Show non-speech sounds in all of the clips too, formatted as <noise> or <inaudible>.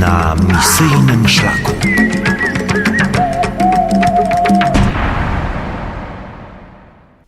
Na misyjnym szlaku.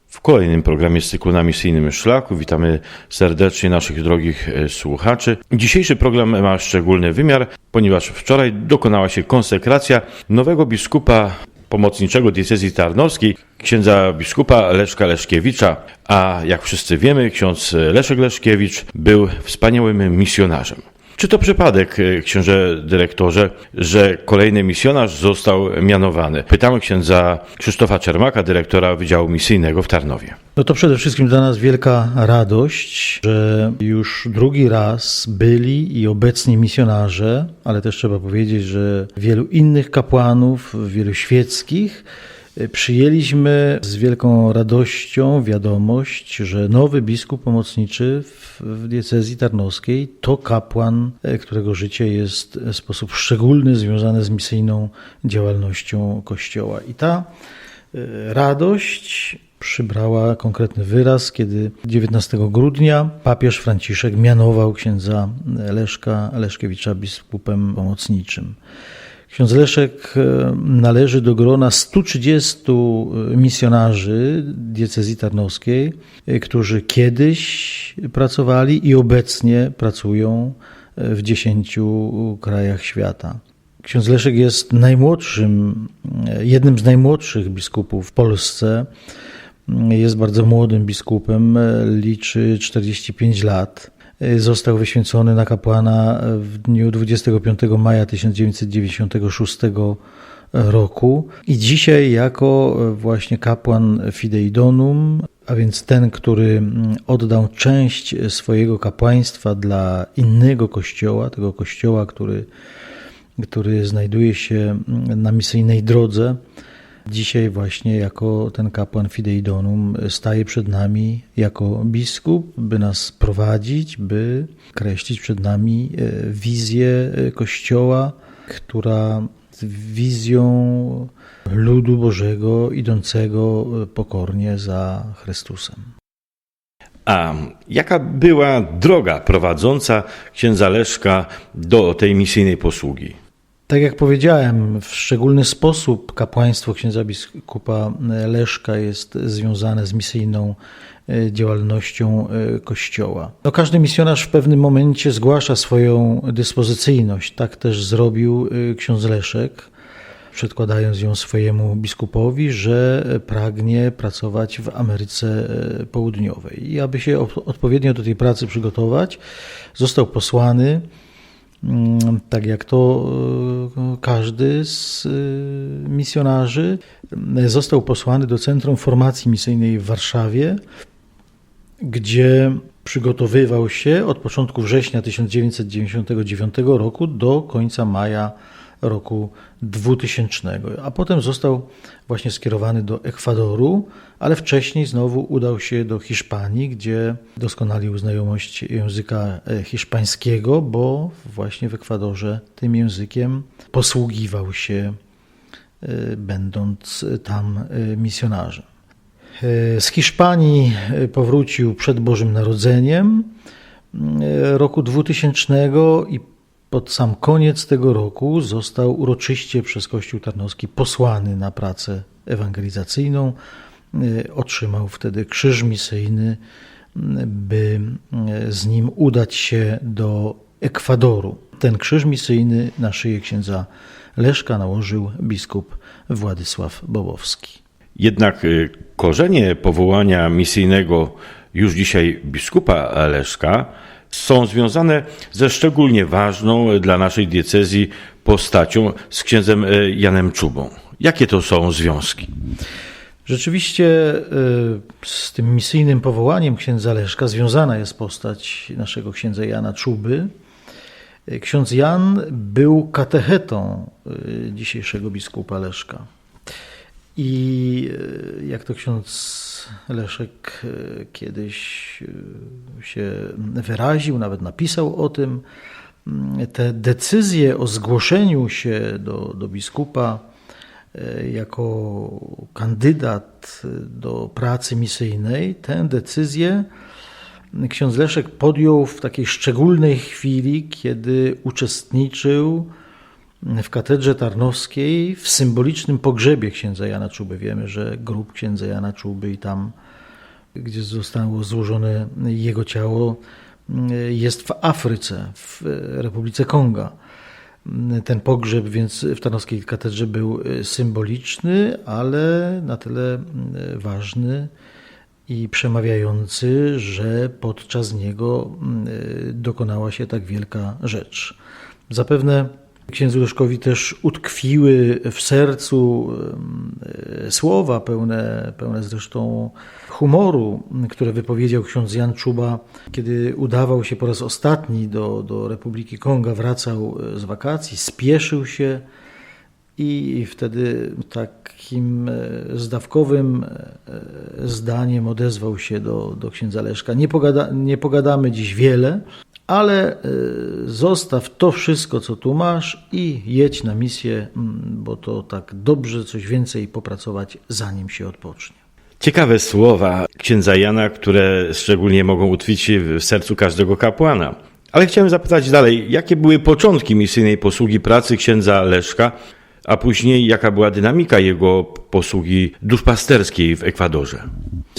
W kolejnym programie z cyklu na misyjnym szlaku witamy serdecznie naszych drogich e, słuchaczy. Dzisiejszy program ma szczególny wymiar, ponieważ wczoraj dokonała się konsekracja nowego biskupa pomocniczego diecezji tarnowskiej, księdza biskupa Leszka Leszkiewicza, a jak wszyscy wiemy, ksiądz Leszek Leszkiewicz był wspaniałym misjonarzem. Czy to przypadek, e, księże dyrektorze, że kolejny misjonarz został mianowany? Pytamy księdza Krzysztofa Czermaka, dyrektora Wydziału Misyjnego w Tarnowie. No to przede wszystkim dla nas wielka radość, że już drugi raz byli i obecni misjonarze, ale też trzeba powiedzieć, że wielu innych kapłanów, wielu świeckich, y, przyjęliśmy z wielką radością wiadomość, że nowy biskup pomocniczy w, w diecezji tarnowskiej to kapłan, y, którego życie jest w sposób szczególny związane z misyjną działalnością Kościoła. I ta y, radość przybrała konkretny wyraz, kiedy 19 grudnia papież Franciszek mianował księdza Leszka Leszkiewicza biskupem pomocniczym. Ksiądz Leszek e, należy do grona 130 misjonarzy diecezji tarnowskiej, e, którzy kiedyś pracowali i obecnie pracują w 10 krajach świata. Ksiądz Leszek jest najmłodszym, e, jednym z najmłodszych biskupów w Polsce. Jest bardzo młodym biskupem, e, liczy 45 lat. E, Został wyświęcony na kapłana w dniu 25 maja 1996 roku. I dzisiaj jako e, właśnie kapłan Fidei Donum, a więc ten, który mm, oddał część swojego kapłaństwa dla innego kościoła, tego kościoła, który, który znajduje się mm, na misyjnej drodze, Dzisiaj właśnie jako ten kapłan Fidei Donum staje przed nami jako biskup, by nas prowadzić, by kreślić przed nami e, wizję e, Kościoła, która wizją ludu Bożego idącego e, pokornie za Chrystusem. A jaka była droga prowadząca księdza Leszka do tej misyjnej posługi? Tak jak powiedziałem, w szczególny sposób kapłaństwo księdza biskupa Leszka jest związane z misyjną e, działalnością e, Kościoła. No, każdy misjonarz w pewnym momencie zgłasza swoją dyspozycyjność. Tak też zrobił e, ksiądz Leszek, przedkładając ją swojemu biskupowi, że pragnie pracować w Ameryce Południowej. I aby się odpowiednio do tej pracy przygotować, został posłany tak jak to e, każdy z e, misjonarzy, został posłany do Centrum Formacji Misyjnej w Warszawie, gdzie przygotowywał się od początku września 1999 roku do końca maja roku 2000, a potem został właśnie skierowany do Ekwadoru, ale wcześniej znowu udał się do Hiszpanii, gdzie doskonalił znajomość języka e, hiszpańskiego, bo właśnie w Ekwadorze tym językiem posługiwał się, e, będąc tam e, misjonarzem. Z Hiszpanii powrócił przed Bożym Narodzeniem roku 2000 i pod sam koniec tego roku został uroczyście przez Kościół Tarnowski posłany na pracę ewangelizacyjną. Y, otrzymał wtedy krzyż misyjny, by y, z nim udać się do Ekwadoru. Ten krzyż misyjny na szyję księdza Leszka nałożył biskup Władysław Bobowski. Jednak korzenie powołania misyjnego już dzisiaj biskupa Leszka są związane ze szczególnie ważną dla naszej diecezji postacią z księdzem e, Janem Czubą. Jakie to są związki? Rzeczywiście e, z tym misyjnym powołaniem księdza Leszka związana jest postać naszego księdza Jana Czuby. E, ksiądz Jan był katechetą dzisiejszego biskupa Leszka. I jak to ksiądz Leszek e, kiedyś e, się wyraził, nawet napisał o tym. Mm, te decyzje o zgłoszeniu się do, do biskupa e, jako kandydat do pracy misyjnej, tę decyzję ksiądz Leszek podjął w takiej szczególnej chwili, kiedy uczestniczył w katedrze tarnowskiej w symbolicznym pogrzebie księdza Jana Czuby. Wiemy, że grób księdza Jana Czuby i tam, gdzie zostało złożone jego ciało, jest w Afryce, w Republice Konga. Ten pogrzeb więc w Tarnowskiej Katedrze był symboliczny, ale na tyle ważny i przemawiający, że podczas niego dokonała się tak wielka rzecz. Zapewne księdzu Leszkowi też utkwiły w sercu e, słowa pełne, pełne zresztą humoru, które wypowiedział ksiądz Jan Czuba, kiedy udawał się po raz ostatni do, do Republiki Konga, wracał z wakacji, spieszył się i wtedy takim e, zdawkowym e, zdaniem odezwał się do, do księdza Leszka. Nie, pogada, nie pogadamy dziś wiele, ale e, zostaw to wszystko, co tu masz i jedź na misję, mm, bo to tak dobrze coś więcej popracować, zanim się odpocznie. Ciekawe słowa księdza Jana, które szczególnie mogą utkwić się w sercu każdego kapłana. Ale chciałem zapytać dalej, jakie były początki misyjnej posługi pracy księdza Leszka, a później jaka była dynamika jego posługi duszpasterskiej w Ekwadorze?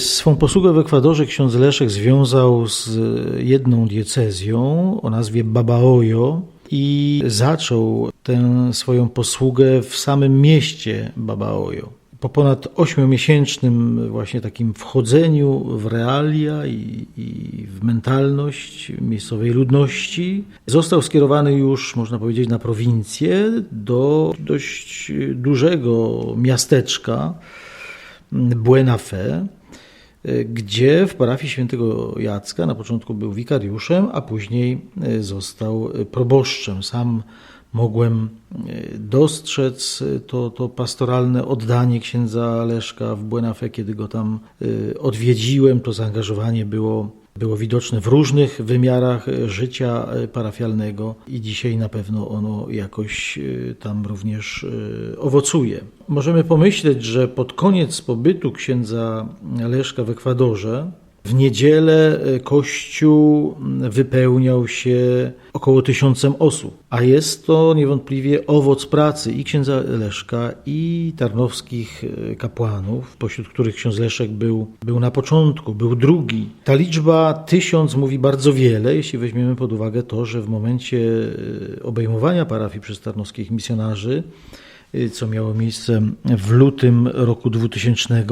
Swą posługę w Ekwadorze ksiądz Leszek związał z jedną diecezją o nazwie Babaoyo i zaczął tę swoją posługę w samym mieście Babaoyo. Po ponad ośmiomiesięcznym właśnie takim wchodzeniu w realia i, i, w mentalność miejscowej ludności, został skierowany już, można powiedzieć, na prowincję do dość dużego miasteczka Buena Fe, gdzie w parafii świętego Jacka na początku był wikariuszem, a później został proboszczem. Sam mogłem e, dostrzec to, to pastoralne oddanie księdza Leszka w Buenafe, kiedy go tam e, odwiedziłem. To zaangażowanie było, było widoczne w różnych wymiarach życia e, parafialnego i dzisiaj na pewno ono jakoś tam również owocuje. Możemy pomyśleć, że pod koniec pobytu księdza Leszka w Ekwadorze w niedzielę e, kościół wypełniał się około tysiącem osób, a jest to niewątpliwie owoc pracy i księdza Leszka, i tarnowskich e, kapłanów, pośród których ksiądz Leszek był, był na początku, był drugi. Ta liczba tysiąc mówi bardzo wiele, jeśli weźmiemy pod uwagę to, że w momencie e, obejmowania parafii przez tarnowskich misjonarzy co miało miejsce w lutym roku 2000,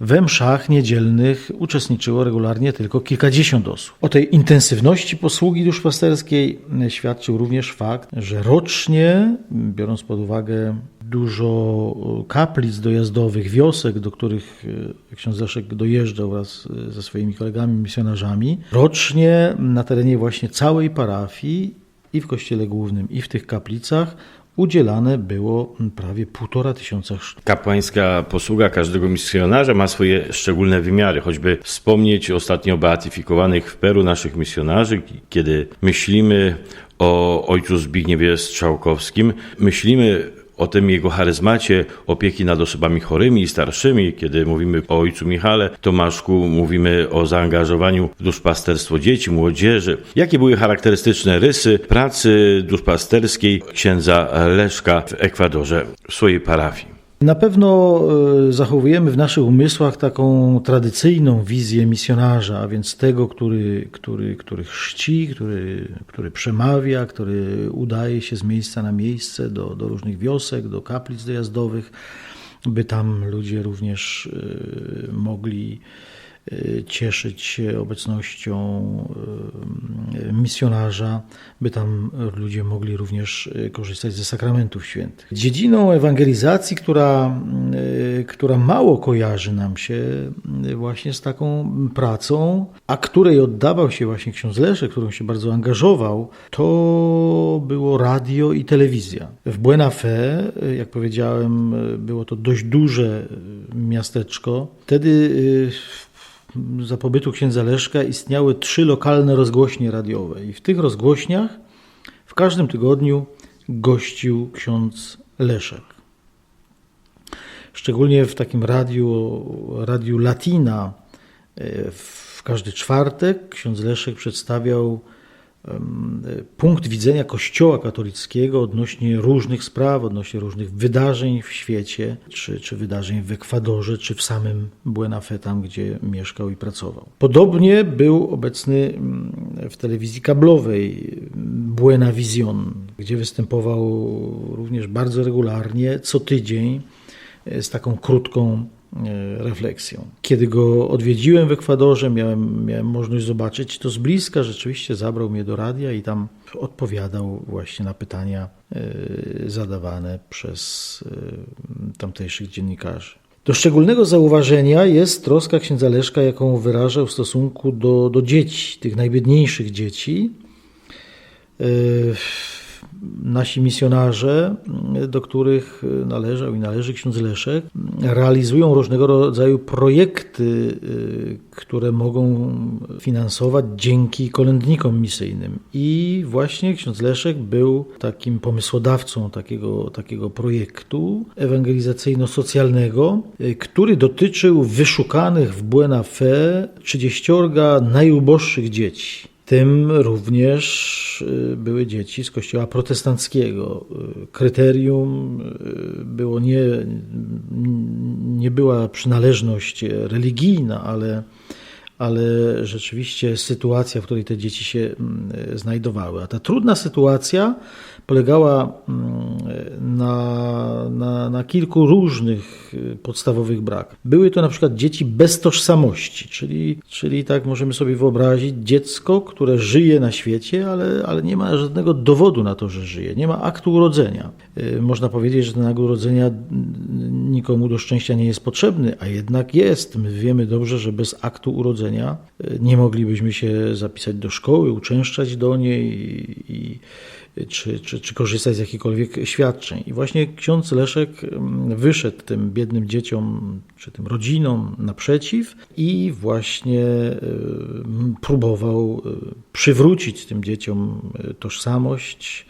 we mszach niedzielnych uczestniczyło regularnie tylko kilkadziesiąt osób. O tej intensywności posługi duszpasterskiej świadczył również fakt, że rocznie, biorąc pod uwagę dużo kaplic dojazdowych, wiosek, do których y, ksiądz Zaszek dojeżdżał wraz ze swoimi kolegami misjonarzami, rocznie na terenie właśnie całej parafii i w kościele głównym, i w tych kaplicach udzielane było prawie półtora tysiąca sztuk. Kapłańska posługa każdego misjonarza ma swoje szczególne wymiary, choćby wspomnieć ostatnio beatyfikowanych w Peru naszych misjonarzy, kiedy myślimy o ojcu Zbigniewie Strzałkowskim, myślimy o tym jego charyzmacie opieki nad osobami chorymi i starszymi. Kiedy mówimy o ojcu Michale Tomaszku, mówimy o zaangażowaniu w duszpasterstwo dzieci, młodzieży. Jakie były charakterystyczne rysy pracy duszpasterskiej księdza Leszka w Ekwadorze, w swojej parafii? Na pewno e, zachowujemy w naszych umysłach taką tradycyjną wizję misjonarza, a więc tego, który, który, który chrzci, który, który przemawia, który udaje się z miejsca na miejsce do, do różnych wiosek, do kaplic dojazdowych, by tam ludzie również e, mogli cieszyć się obecnością y, misjonarza, by tam ludzie mogli również y, korzystać ze sakramentów świętych. Dziedziną ewangelizacji, która, która mało kojarzy nam się właśnie z taką pracą, a której oddawał się właśnie ksiądz Leszek, którą się bardzo angażował, to było radio i telewizja. W Buena Fe, jak powiedziałem, było to dość duże miasteczko. Wtedy za pobytu księdza Leszka istniały trzy lokalne rozgłośnie radiowe i w tych rozgłośniach w każdym tygodniu gościł ksiądz Leszek. szczególnie w takim radiu, radiu Latina. E, W każdy czwartek ksiądz Leszek przedstawiał punkt widzenia Kościoła katolickiego odnośnie różnych spraw, odnośnie różnych wydarzeń w świecie, czy, czy wydarzeń w Ekwadorze, czy w samym Buena Fe, tam gdzie mieszkał i pracował. Podobnie był obecny w telewizji kablowej Buena Vision, gdzie występował również bardzo regularnie, co tydzień, e, z taką krótką refleksją. Kiedy go odwiedziłem w Ekwadorze, miałem, miałem możliwość zobaczyć to z bliska. Rzeczywiście zabrał mnie do radia i tam odpowiadał właśnie na pytania e, zadawane przez e, tamtejszych dziennikarzy. Do szczególnego zauważenia jest troska księdza Leszka, jaką wyrażał w stosunku do, do dzieci, tych najbiedniejszych dzieci. Nasi misjonarze, do których należał i należy ksiądz Leszek, realizują różnego rodzaju projekty, y, które mogą finansować dzięki kolędnikom misyjnym. I właśnie ksiądz Leszek był takim pomysłodawcą takiego, takiego projektu ewangelizacyjno-socjalnego, y, który dotyczył wyszukanych w Buena Fe 30 najuboższych dzieci. Tym również y, były dzieci z kościoła protestanckiego. Y, Kryterium y, było nie, nie była przynależność religijna, ale, ale rzeczywiście sytuacja, w której te dzieci się mm, znajdowały. A ta trudna sytuacja polegała mm, na, na, na kilku różnych y, podstawowych brakach. Były to na przykład dzieci bez tożsamości, czyli, czyli tak możemy sobie wyobrazić dziecko, które żyje na świecie, ale, ale nie ma żadnego dowodu na to, że żyje, nie ma aktu urodzenia. Y, Można powiedzieć, że ten akt urodzenia mm, nikomu do szczęścia nie jest potrzebny, a jednak jest. My wiemy dobrze, że bez aktu urodzenia y, nie moglibyśmy się zapisać do szkoły, uczęszczać do niej i, i czy, czy, czy korzystać z jakichkolwiek świadczeń. I właśnie ksiądz Leszek mm, wyszedł tym biednym dzieciom, czy tym rodzinom naprzeciw i właśnie y, próbował y, przywrócić tym dzieciom y, tożsamość,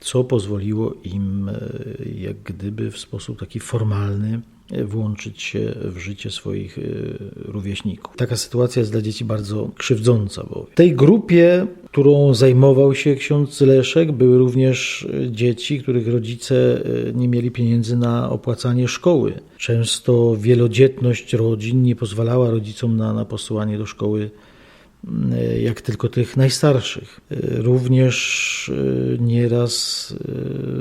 co pozwoliło im jak gdyby w sposób taki formalny włączyć się w życie swoich y, rówieśników. Taka sytuacja jest dla dzieci bardzo krzywdząca, bo w tej grupie, którą zajmował się ksiądz Leszek, były również y, dzieci, których rodzice y, nie mieli pieniędzy na opłacanie szkoły. Często wielodzietność rodzin nie pozwalała rodzicom na, na posyłanie do szkoły jak tylko tych najstarszych. Y, Również y, nieraz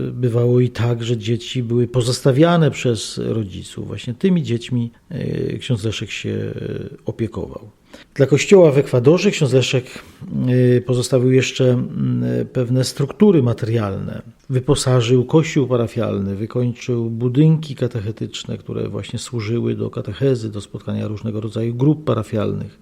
y, bywało i tak, że dzieci były pozostawiane przez rodziców. Właśnie tymi dziećmi y, ksiądz Leszek się y, opiekował. Dla kościoła w Ekwadorze ksiądz Leszek y, pozostawił jeszcze mm, pewne struktury materialne. Wyposażył kościół parafialny, wykończył budynki katechetyczne, które właśnie służyły do katechezy, do spotkania różnego rodzaju grup parafialnych.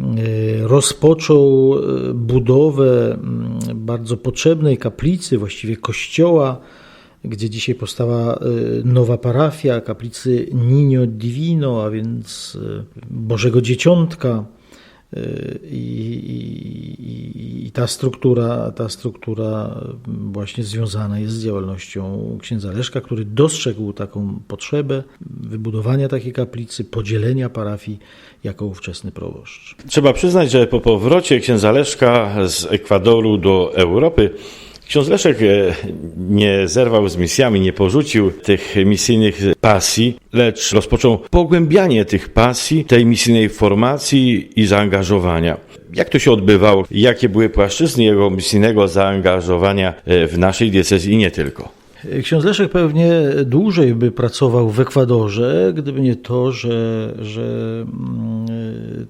Y, Rozpoczął y, budowę mm, bardzo potrzebnej kaplicy, właściwie kościoła, gdzie dzisiaj powstała y, nowa parafia, kaplicy Niño Divino, a więc Bożego Dzieciątka. I, i, I ta struktura, ta struktura właśnie związana jest z działalnością księdza Leszka, który dostrzegł taką potrzebę wybudowania takiej kaplicy, podzielenia parafii jako ówczesny proboszcz. Trzeba przyznać, że po powrocie księdza Leszka z Ekwadoru do Europy, ksiądz Leszek e, nie zerwał z misjami, nie porzucił tych misyjnych pasji, lecz rozpoczął pogłębianie tych pasji, tej misyjnej formacji i zaangażowania. Jak to się odbywało? Jakie były płaszczyzny jego misyjnego zaangażowania e, w naszej diecezji i nie tylko? Ksiądz Leszek pewnie dłużej by pracował w Ekwadorze, gdyby nie to, że, że mm,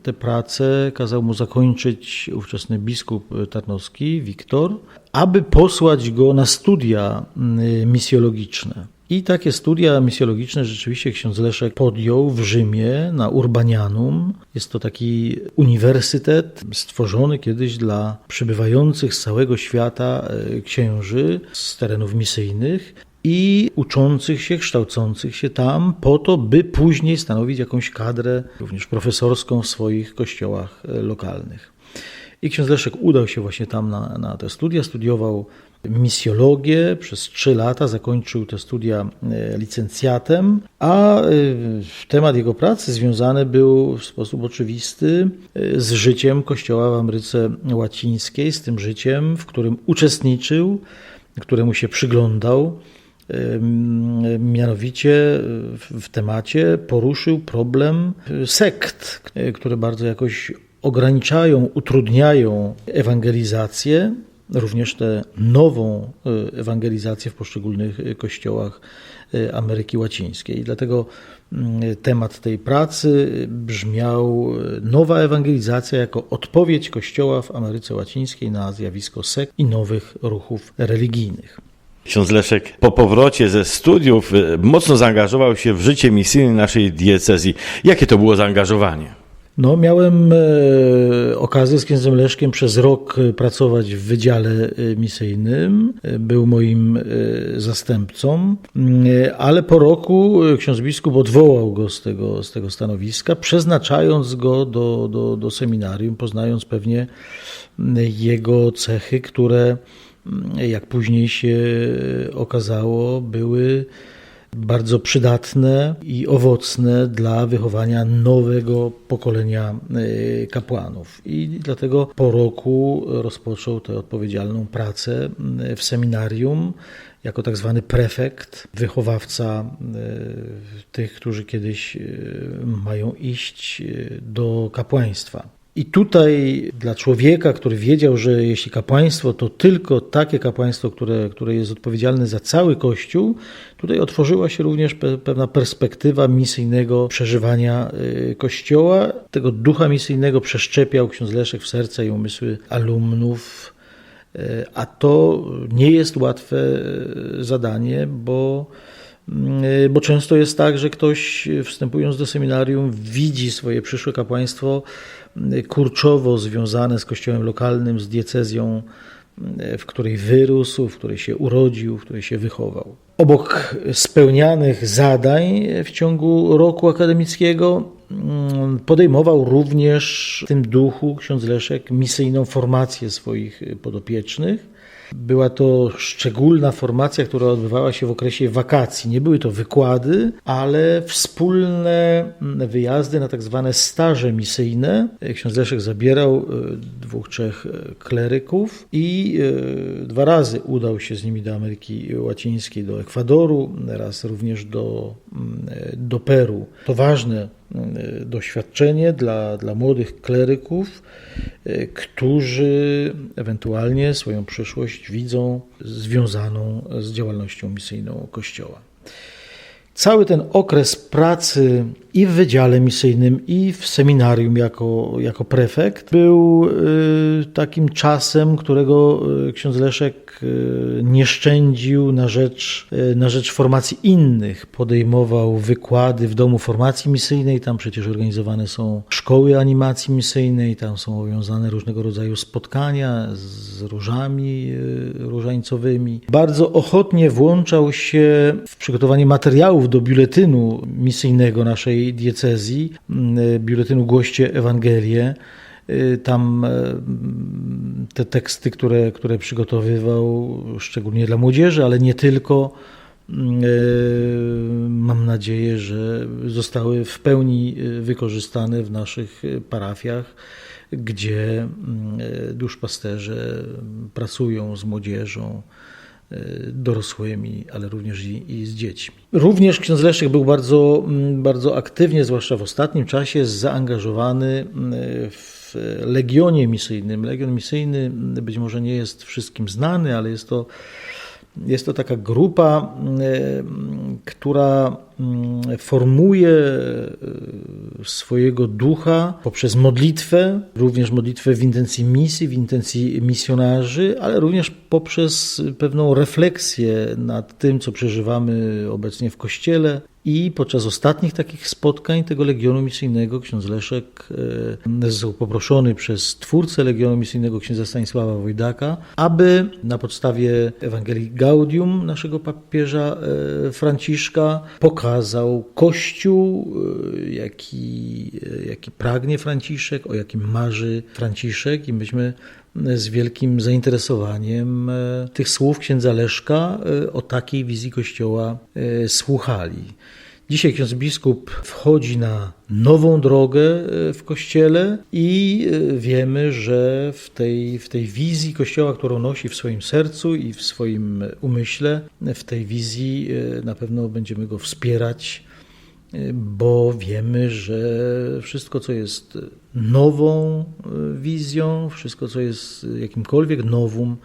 te prace kazał mu zakończyć ówczesny biskup tarnowski, Wiktor, aby posłać go na studia mm, misjologiczne. I takie studia misjologiczne rzeczywiście ksiądz Leszek podjął w Rzymie na Urbanianum. Jest to taki uniwersytet stworzony kiedyś dla przybywających z całego świata e, księży z terenów misyjnych i uczących się, kształcących się tam po to, by później stanowić jakąś kadrę, również profesorską w swoich kościołach e, lokalnych. I ksiądz Leszek udał się właśnie tam na, na te studia, studiował misjologię przez trzy lata, zakończył te studia e, licencjatem, a e, temat jego pracy związany był w sposób oczywisty e, z życiem Kościoła w Ameryce Łacińskiej, z tym życiem, w którym uczestniczył, któremu się przyglądał. Mianowicie w temacie poruszył problem sekt, które bardzo jakoś ograniczają, utrudniają ewangelizację, również tę nową ewangelizację w poszczególnych kościołach Ameryki Łacińskiej. Dlatego temat tej pracy brzmiał Nowa ewangelizacja jako odpowiedź Kościoła w Ameryce Łacińskiej na zjawisko sekt i nowych ruchów religijnych. Ksiądz Leszek po powrocie ze studiów mocno zaangażował się w życie misyjne naszej diecezji. Jakie to było zaangażowanie? No, miałem e, okazję z księdzem Leszkiem przez rok e, pracować w wydziale e, misyjnym. Był moim zastępcą, Mm, ale po roku ksiądz biskup odwołał go z tego, z tego stanowiska, przeznaczając go do, do, do seminarium, poznając pewnie jego cechy, które, jak później się okazało, były bardzo przydatne i owocne dla wychowania nowego pokolenia e, kapłanów. I dlatego po roku rozpoczął tę odpowiedzialną pracę w seminarium jako tak zwany prefekt, wychowawca e, tych, którzy kiedyś mają iść do kapłaństwa. I tutaj dla człowieka, który wiedział, że jeśli kapłaństwo to tylko takie kapłaństwo, które, które jest odpowiedzialne za cały Kościół, tutaj otworzyła się również pe, pewna perspektywa misyjnego przeżywania y, Kościoła. Tego ducha misyjnego przeszczepiał ksiądz Leszek w serca i umysły alumnów. Y, A to nie jest łatwe y, zadanie, bo bo często jest tak, że ktoś wstępując do seminarium widzi swoje przyszłe kapłaństwo kurczowo związane z kościołem lokalnym, z diecezją, w której wyrósł, w której się urodził, w której się wychował. Obok spełnianych zadań w ciągu roku akademickiego mm, podejmował również w tym duchu ksiądz Leszek misyjną formację swoich podopiecznych. Była to szczególna formacja, która odbywała się w okresie wakacji. Nie były to wykłady, ale wspólne wyjazdy na tak zwane staże misyjne. Ksiądz Leszek zabierał e, dwóch, trzech e, kleryków i e, dwa razy udał się z nimi do Ameryki Łacińskiej, do Ekwadoru, raz również do, mm, do Peru. To ważne e, doświadczenie dla, dla młodych kleryków, którzy ewentualnie swoją przyszłość widzą związaną z działalnością misyjną Kościoła. Cały ten okres pracy i w wydziale misyjnym, i w seminarium jako, jako prefekt był y, takim czasem, którego y, ksiądz Leszek y, nie szczędził na rzecz, na rzecz formacji innych. Podejmował wykłady w domu formacji misyjnej, tam przecież organizowane są szkoły animacji misyjnej, tam są owiązane różnego rodzaju spotkania z różami różańcowymi. Bardzo ochotnie włączał się w przygotowanie materiałów do biuletynu misyjnego naszej diecezji, y, biuletynu Głoście Ewangelię. Y, Tam y, te teksty, które, które przygotowywał, szczególnie dla młodzieży, ale nie tylko, y, mam nadzieję, że zostały w pełni y, wykorzystane w naszych parafiach, gdzie duszpasterze pracują z młodzieżą, dorosłymi, ale również i, i z dziećmi. Również ksiądz Leszek był bardzo, mm, bardzo aktywnie, zwłaszcza w ostatnim czasie, zaangażowany mm, w Legionie Misyjnym. Legion Misyjny mm, być może nie jest wszystkim znany, ale jest to jest to taka grupa, mm, która formuje e, swojego ducha poprzez modlitwę, również modlitwę w intencji misji, w intencji misjonarzy, ale również poprzez pewną refleksję nad tym, co przeżywamy obecnie w Kościele I podczas ostatnich takich spotkań tego Legionu Misyjnego ksiądz Leszek e, został poproszony przez twórcę Legionu Misyjnego księdza Stanisława Wojdaka, aby na podstawie Ewangelii Gaudium naszego papieża e, Franciszka pokazał Kościół, e, jaki, jaki pragnie Franciszek, o jakim marzy Franciszek. I myśmy z wielkim zainteresowaniem e, tych słów księdza Leszka e, o takiej wizji Kościoła e, słuchali. Dzisiaj ksiądz biskup wchodzi na nową drogę w Kościele i wiemy, że w tej, w tej wizji Kościoła, którą nosi w swoim sercu i w swoim umyśle, w tej wizji na pewno będziemy go wspierać bo wiemy, że wszystko, co jest nową e, wizją, wszystko, co jest jakimkolwiek nowum,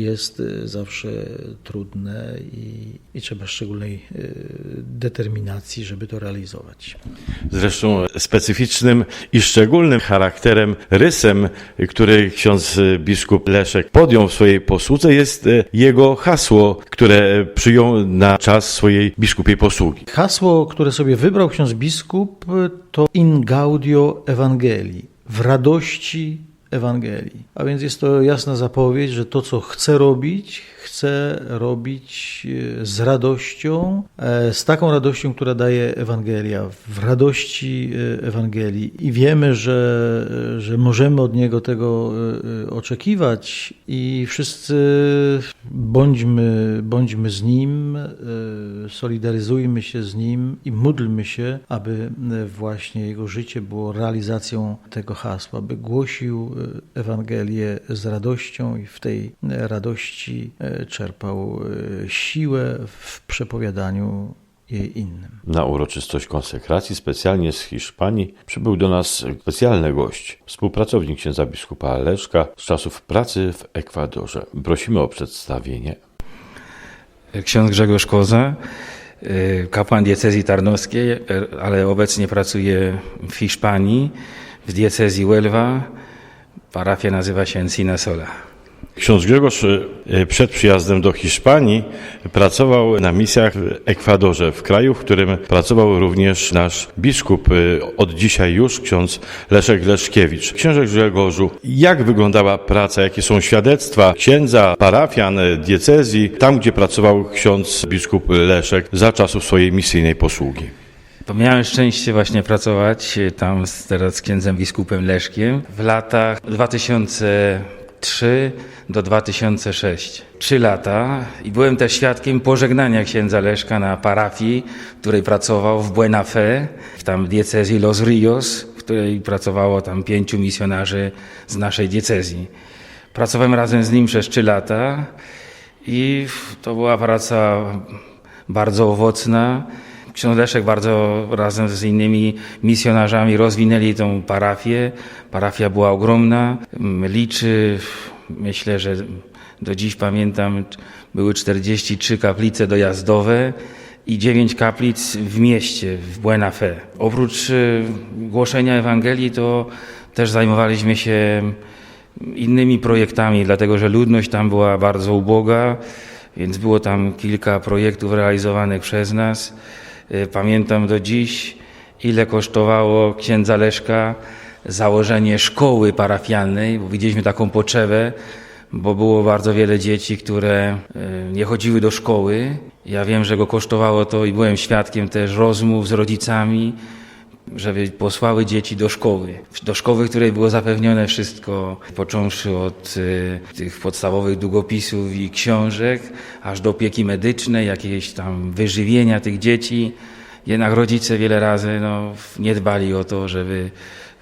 jest e, zawsze trudne i, i trzeba szczególnej e, determinacji, żeby to realizować. Zresztą specyficznym i szczególnym charakterem, rysem, który ksiądz biskup Leszek podjął w swojej posłudze, jest e, jego hasło, które przyjął na czas swojej biskupiej posługi. Hasło, które sobie wybrał ksiądz biskup, to in gaudio evangelii, w radości Ewangelii. A więc jest to jasna zapowiedź, że to, co chce robić, chce robić e, z radością, e, z taką radością, która daje Ewangelia, w radości e, Ewangelii. I wiemy, że, że możemy od Niego tego oczekiwać i wszyscy bądźmy, bądźmy z Nim, solidaryzujmy się z Nim i módlmy się, aby właśnie Jego życie było realizacją tego hasła, by głosił Ewangelię z radością i w tej radości czerpał siłę w przepowiadaniu jej innym. Na uroczystość konsekracji specjalnie z Hiszpanii przybył do nas specjalny gość, współpracownik księdza biskupa Leszka z czasów pracy w Ekwadorze. Prosimy o przedstawienie. Ksiądz Grzegorz Koza, y, kapłan diecezji tarnowskiej, ale obecnie pracuje w Hiszpanii, w diecezji Huelva. Parafia nazywa się Encina Sola. Ksiądz Grzegorz e, przed przyjazdem do Hiszpanii pracował na misjach w Ekwadorze, w kraju, w którym pracował również nasz biskup, e, od dzisiaj już ksiądz Leszek Leszkiewicz. Księże Grzegorzu, jak wyglądała praca, jakie są świadectwa księdza, parafian, diecezji, tam gdzie pracował ksiądz biskup Leszek za czasów swojej misyjnej posługi? Bo miałem szczęście właśnie pracować tam z, teraz z księdzem biskupem Leszkiem w latach 2003 do 2006. Trzy lata i byłem też świadkiem pożegnania księdza Leszka na parafii, w której pracował w Buena Fe, w tam diecezji Los Rios, w której pracowało tam pięciu misjonarzy z naszej diecezji. Pracowałem razem z nim przez trzy lata i to była praca bardzo owocna. Ksiądz Leszek bardzo razem z innymi misjonarzami rozwinęli tą parafię. Parafia była ogromna, liczy, myślę, że do dziś pamiętam, były 43 kaplice dojazdowe i 9 kaplic w mieście, w Buena Fe. Oprócz y, głoszenia Ewangelii to też zajmowaliśmy się innymi projektami, dlatego że ludność tam była bardzo uboga, więc było tam kilka projektów realizowanych przez nas. Y, Pamiętam do dziś, ile kosztowało księdza Leszka założenie szkoły parafialnej, bo widzieliśmy taką potrzebę, bo było bardzo wiele dzieci, które y, nie chodziły do szkoły. Ja wiem, że go kosztowało to i byłem świadkiem też rozmów z rodzicami, żeby posłały dzieci do szkoły. Do szkoły, której było zapewnione wszystko, począwszy od y, tych podstawowych długopisów i książek, aż do opieki medycznej, jakiegoś tam wyżywienia tych dzieci. Jednak rodzice wiele razy no, nie dbali o to, żeby,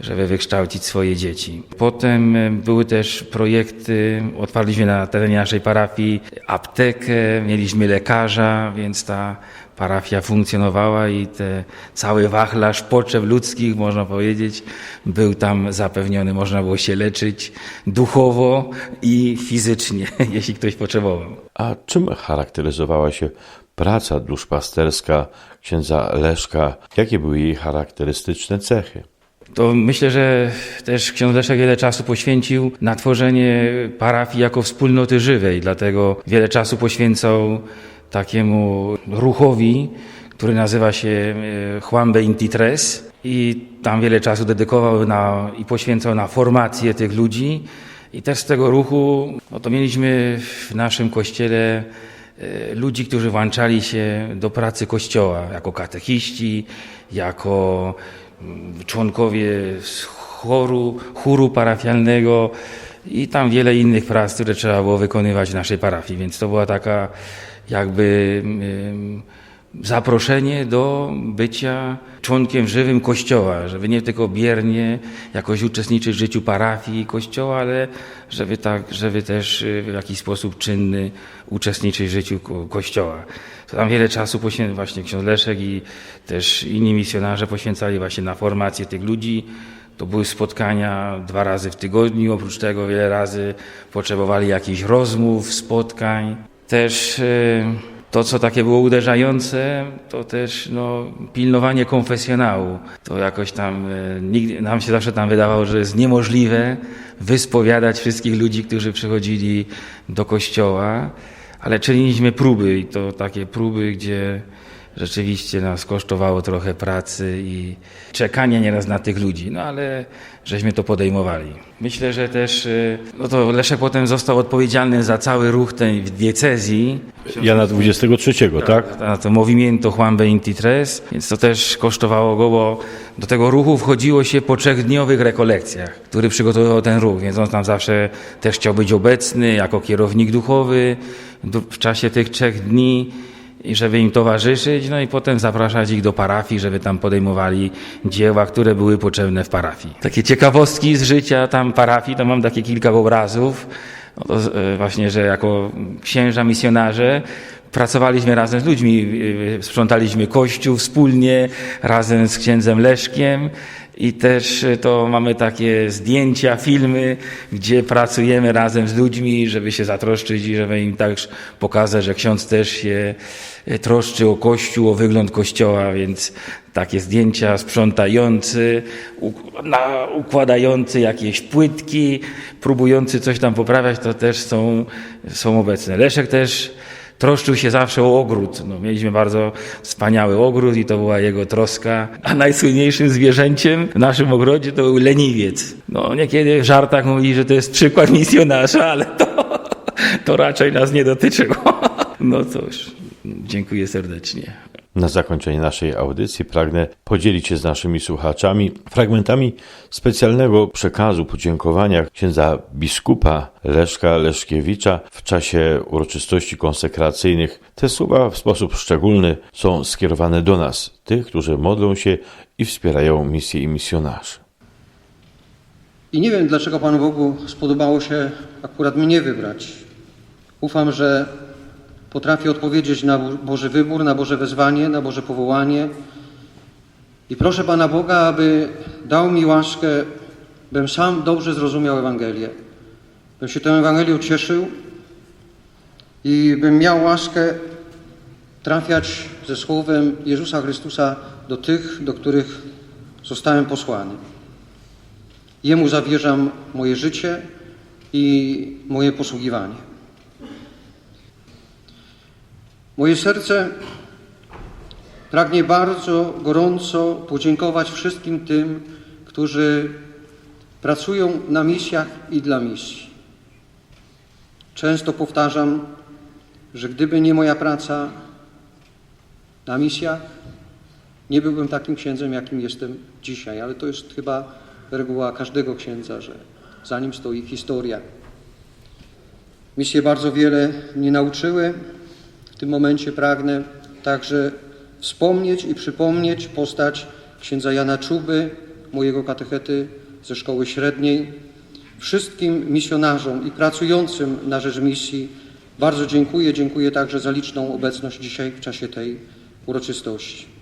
żeby wykształcić swoje dzieci. Potem y, były też projekty, otwarliśmy na terenie naszej parafii aptekę, mieliśmy lekarza, więc ta parafia funkcjonowała i te, cały wachlarz potrzeb ludzkich, można powiedzieć, był tam zapewniony. Można było się leczyć duchowo i fizycznie, <laughs> jeśli ktoś potrzebował. A czym charakteryzowała się praca duszpasterska księdza Leszka? Jakie były jej charakterystyczne cechy? To myślę, że też ksiądz Leszek wiele czasu poświęcił na tworzenie parafii jako wspólnoty żywej, dlatego wiele czasu poświęcał takiemu ruchowi, który nazywa się e, Juan Beintitres i tam wiele czasu dedykował na, i poświęcał na formację tych ludzi. I też z tego ruchu no to mieliśmy w naszym kościele e, ludzi, którzy włączali się do pracy kościoła jako katechiści, jako mm, członkowie choru, chóru parafialnego i tam wiele innych prac, które trzeba było wykonywać w naszej parafii. Więc to była taka jakby zaproszenie do bycia członkiem żywym Kościoła, żeby nie tylko biernie jakoś uczestniczyć w życiu parafii i Kościoła, ale żeby, tak, żeby też y, w jakiś sposób czynny uczestniczyć w życiu ko- Kościoła. To tam wiele czasu poświęcał właśnie ksiądz Leszek i też inni misjonarze poświęcali właśnie na formację tych ludzi. To były spotkania dwa razy w tygodniu, oprócz tego wiele razy potrzebowali jakichś rozmów, spotkań. Też y, to, co takie było uderzające, to też no, pilnowanie konfesjonału. To jakoś tam, y, nigdy, nam się zawsze tam wydawało, że jest niemożliwe wyspowiadać wszystkich ludzi, którzy przychodzili do kościoła, ale czyniliśmy próby i to takie próby, gdzie rzeczywiście nas kosztowało trochę pracy i czekania nieraz na tych ludzi, no ale żeśmy to podejmowali. Myślę, że też, y, no to Leszek potem został odpowiedzialny za cały ruch tej w diecezji, Jana 23, tak? na to Movimiento Juan 23, więc to też kosztowało go, bo do tego ruchu wchodziło się po trzechdniowych rekolekcjach, który przygotowywał ten ruch, więc on tam zawsze też chciał być obecny jako kierownik duchowy du- w czasie tych trzech dni i żeby im towarzyszyć, no i potem zapraszać ich do parafii, żeby tam podejmowali dzieła, które były potrzebne w parafii. Takie ciekawostki z życia tam parafii, to mam takie kilka obrazów, no to e, właśnie, że jako księża misjonarze pracowaliśmy razem z ludźmi, e, sprzątaliśmy kościół wspólnie, razem z księdzem Leszkiem i też e, to mamy takie zdjęcia, filmy, gdzie pracujemy razem z ludźmi, żeby się zatroszczyć i żeby im też pokazać, że ksiądz też się e, troszczy o kościół, o wygląd kościoła, więc takie zdjęcia sprzątający, układający jakieś płytki, próbujący coś tam poprawiać, to też są, są obecne. Leszek też troszczył się zawsze o ogród. No, mieliśmy bardzo wspaniały ogród i to była jego troska. A najsłynniejszym zwierzęciem w naszym ogrodzie to był leniwiec. No, niekiedy w żartach mówili, że to jest przykład misjonarza, ale to, to raczej nas nie dotyczyło. No cóż, dziękuję serdecznie. Na zakończenie naszej audycji pragnę podzielić się z naszymi słuchaczami fragmentami specjalnego przekazu podziękowania księdza biskupa Leszka Leszkiewicza w czasie uroczystości konsekracyjnych. Te słowa w sposób szczególny są skierowane do nas, tych, którzy modlą się i wspierają misję i misjonarzy. I nie wiem, dlaczego Panu Bogu spodobało się akurat mnie wybrać. Ufam, że potrafię odpowiedzieć na Boży wybór, na Boże wezwanie, na Boże powołanie. I proszę Pana Boga, aby dał mi łaskę, bym sam dobrze zrozumiał Ewangelię. Bym się tą Ewangelią cieszył i bym miał łaskę trafiać ze Słowem Jezusa Chrystusa do tych, do których zostałem posłany. Jemu zawierzam moje życie i moje posługiwanie. Moje serce pragnie bardzo gorąco podziękować wszystkim tym, którzy pracują na misjach i dla misji. Często powtarzam, że gdyby nie moja praca na misjach, nie byłbym takim księdzem, jakim jestem dzisiaj, ale to jest chyba reguła każdego księdza, że za nim stoi historia. Misje bardzo wiele mnie nauczyły. W tym momencie pragnę także wspomnieć i przypomnieć postać księdza Jana Czuby, mojego katechety ze szkoły średniej. Wszystkim misjonarzom i pracującym na rzecz misji bardzo dziękuję. Dziękuję także za liczną obecność dzisiaj w czasie tej uroczystości.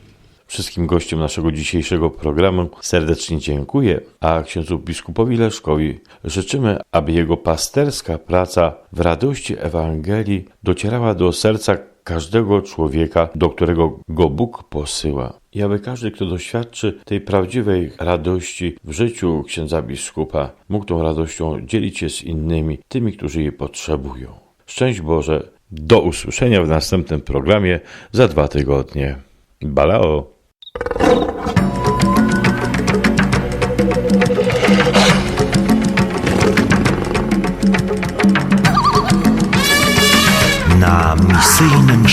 Wszystkim gościom naszego dzisiejszego programu serdecznie dziękuję, a księdzu biskupowi Leszkowi życzymy, aby jego pasterska praca w radości Ewangelii docierała do serca każdego człowieka, do którego go Bóg posyła. I aby każdy, kto doświadczy tej prawdziwej radości w życiu księdza biskupa, mógł tą radością dzielić się z innymi, tymi, którzy jej potrzebują. Szczęść Boże, do usłyszenia w następnym programie za dwa tygodnie. Balao. Na misyjnym